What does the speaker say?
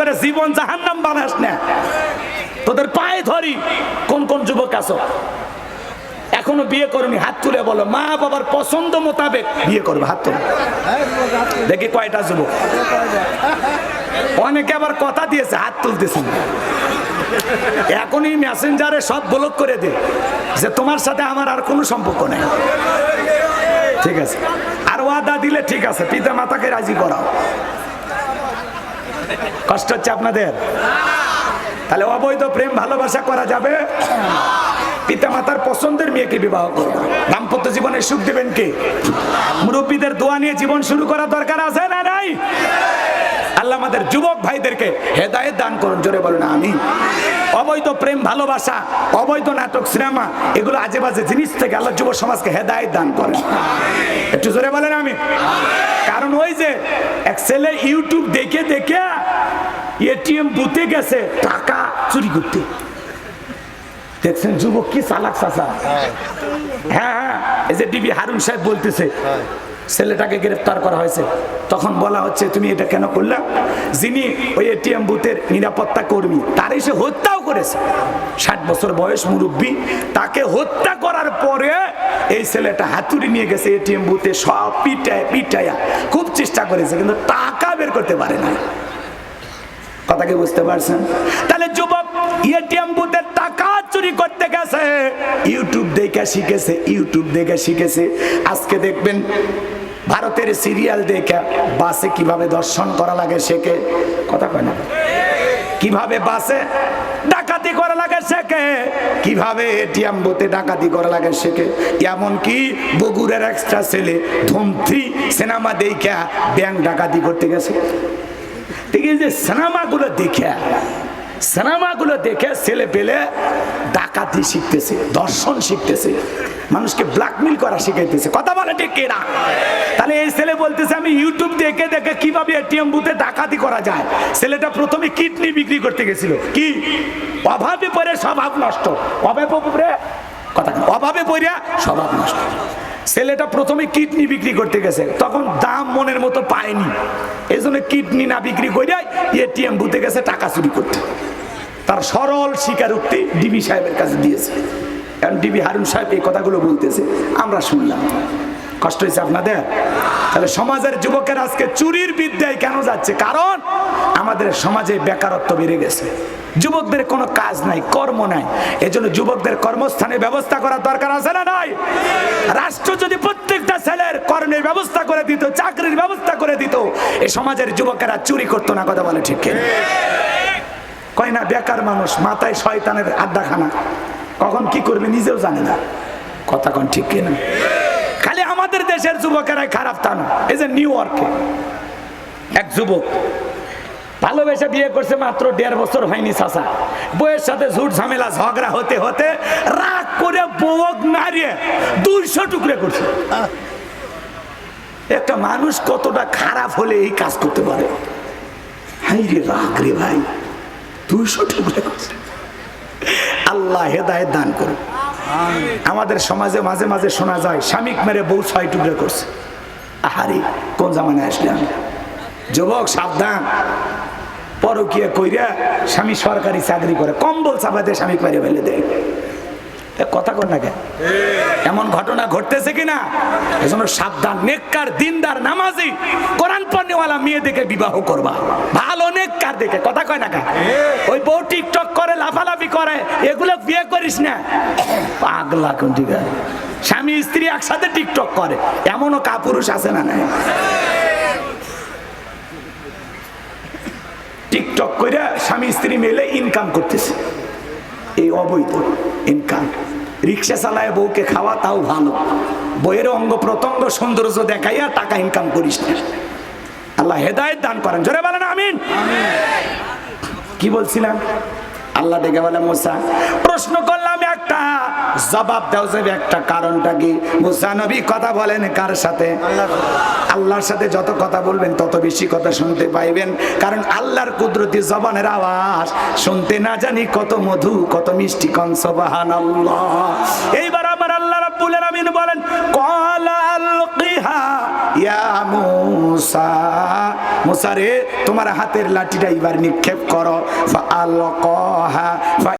করে জীবন জাহান্নাম বানাস না। তোদের পায়ে ধরি, কোন কোন যুবক আছো? এখনও বিয়ে করনি, হাত তুলে বলো, মা বাবার পছন্দ মোতাবেক বিয়ে করবে, হাত তুলে। দেখি কয়টা যুবক। অনেকে আবার কথা দিয়েছে, হাত তুলতেছে। এখনই মেসেঞ্জারে সব ব্লক করে দে, যে তোমার সাথে আমার আর কোনো সম্পর্ক নেই। ঠিক আছে। আর ওয়াদা দিলে ঠিক আছে পিতা মাতাকে রাজি করাও। কষ্ট হচ্ছে আপনাদের? তাহলে অবৈধ প্রেম ভালোবাসা করা যাবে? পিতা মাতার পছন্দের মেয়েকে বিবাহ করবে দাম্পত্য জীবনে সুখ দিবেন কে? মুরব্বীদের দোয়া নিয়ে জীবন শুরু করা দরকার আছে না নাই? আল্লাহ আমাদের যুবক ভাইদেরকে হেদায়েত দান করুন, জোরে বলুন আমি অবৈধ প্রেম, ভালোবাসা, অবৈধ নাটক, সিনেমা, এগুলো আজে বাজে জিনিস থেকে আল্লাহ যুব সমাজকে হেদায়েত দান করেন। একটু জোরে বলেন আমি কারণ ওই যে এক ছেলে ইউটিউব দেখে দেখে এটিএম বুথে গেছে টাকা চুরি করতে। দেখছেন যুবক কি চালাক চাচা? হ্যাঁ হ্যাঁ এই যে ডিবি হারুন সাহেব বলতেছে ছেলেটাকে গ্রেফতার করা হয়েছে। তখন বলা হচ্ছে তুমি এটা কেন করলে? যিনি ওই এটিএম বুথের নিরাপত্তা কর্মী তার এসে হত্যাও করেছে। ষাট বছর বয়স মুরব্বী তাকে হত্যা করার পরে এই ছেলেটা হাতুড়ি নিয়ে গেছে এটিএম বুথে, সব পিটায়, পিটায়া। খুব চেষ্টা করেছে, কিন্তু টাকা বের করতে পারে না কথা কি বুঝতে পারছেন? তাহলে যুবক, এটিএম বুথের টাকা চুরি করতে গেছে। ইউটিউব দেখে শিখেছে, ইউটিউব দেখে শিখেছে। আজকে দেখবেন, ভারতের সিরিয়াল দেখে বাসে কীভাবে দর্শন করা লাগে শেখে। কথা কয় না? কীভাবে বাসে ডাকাতি করা লাগে শেখে? কীভাবে এটিএম বুথে ডাকাতি করা লাগে শেখে? এমনকি বগুড়ের এক্সট্রা ছেলে ধমথ্রি সিনেমা দেখা ব্যাংক ডাকাতি করতে গেছে। ঠিক আছে, সিনেমাগুলো দেখে সিনেমাগুলো দেখে ছেলে পেলে ডাকাতি শিখতেছে, দর্শন শিখতেছে, মানুষকে ব্ল্যাকমেল করা শিখাইতেছে। কথা বলে ঠিক কিনা? তাহলে এই ছেলে বলতেছে, আমি ইউটিউব দেখে দেখে কীভাবে এটিএম বুথে ডাকাতি করা যায়? ছেলেটা প্রথমে কিডনি বিক্রি করতে গেছিল। কি? অভাবে পরে স্বভাব নষ্ট। অভাবে কথা অভাবে পড়িয়া স্বভাব নষ্ট। ছেলেটা প্রথমে কিডনি বিক্রি করতে গেছে। তখন দাম মনের মতো পায়নি। এই জন্য কিডনি না বিক্রি করে এটিএম বুথে গেছে, টাকা চুরি করতে। তার সরল শিকার স্বীকারোক্তি ডিবি সাহেবের কাছে দিয়েছে। কারণ ডিবি হারুন সাহেব এই কথাগুলো বলতেছে, আমরা শুনলাম। কষ্ট হয়েছে আপনাদের? তাহলে সমাজের যুবকের আজকে চুরির বিদ্যায় কেন যাচ্ছে? কারণ আমাদের সমাজে বেকারত্ব বেড়ে গেছে। যুবকদের কোনো কাজ নাই, কর্ম নাই। এজন্য যুবকদের কর্মস্থানে ব্যবস্থা করার দরকার আছে না নাই? রাষ্ট্র যদি প্রত্যেকটা ছেলের কর্মের ব্যবস্থা করে দিত, চাকরির ব্যবস্থা করে দিত, এ সমাজের যুবকেরা চুরি করতো না, কথা বলে ঠিক? কয় না, বেকার মানুষ, মাথায় শয়তানের আড্ডাখানা। কখন কি করবে নিজেও জানে না। কথা কোন ঠিক কিনা খালি আমাদের দেশের যুবকেরাই খারাপ তা না। এই যে নিউ ইয়র্কে এক যুবক ভালোবেসে বিয়ে করছে মাত্র দেড় বছর হয়নি চাষা বউয়ের সাথে ঝুট ঝামেলা, ঝগড়া হতে হতে রাগ করে বউক নারিয়ে দুইশো টুকরে করছে। একটা মানুষ কতটা খারাপ হলে এই কাজ করতে পারে? হাই রে রাগ রে ভাই। আল্লাহ হেদায়ত দান করুন। আমাদের সমাজে মাঝে মাঝে শোনা যায়, স্বামীক মেরে বউ ছয় টুকরে করছে। আহারে, কোন জামানে আসলাম যুবক, সাবধান। পরকিয়া কইরা স্বামী সরকারি চাকরি করে। কম্বল চাপাতে স্বামী মেরে ফেলে দেয়। কথা কর না কেন? এমন ঘটনা ঘটতেছে কিনা? এজন্য সাবধান, নেককার, দিনদার, নামাজি, কোরআন পণ্যওয়ালা মেয়ে দেখে বিবাহ করবা। দেখে কথা কয় না ওই বউ টিকটক করে লাফালাফি করে এগুলো বিয়ে করিস না। পাগলা কোন ঠিক স্বামী স্ত্রী একসাথে টিকটক করে এমনও কাপুরুষ আছে না নাই? টিকটক করে স্বামী স্ত্রী মিলে ইনকাম করতেছে। এই অবৈধ ইনকাম রিক্সা চালায় বউকে খাওয়া তাও ভালো। বইয়ের অঙ্গ প্রত্যঙ্গ সৌন্দর্য দেখাইয়া টাকা ইনকাম করিস না। আল্লাহ হেদায়ত দান করেন। জোরে বলেন, আমিন। কি বলছিলাম? আল্লাহ ডেকে বলে, মোসা, প্রশ্ন করলাম একটা। জবাব দাও যাবে একটা কারণটা কি? মুসা নবী কথা বলেন কার সাথে? আল্লাহর সাথে যত কথা বলবেন, তত বেশি কথা শুনতে পাইবেন। কারণ আল্লাহর কুদরতি জবানের আওয়াজ শুনতে না জানি কত মধু, কত মিষ্টি কনসবাহান এইবার আমার আল্লাহ রাব্বুল আলামিন বলেন ক্বালা আলকিহা, ইয়া মুসা। মুসা রে তোমার হাতের লাঠিটা এবার নিক্ষেপ করো। আল ফা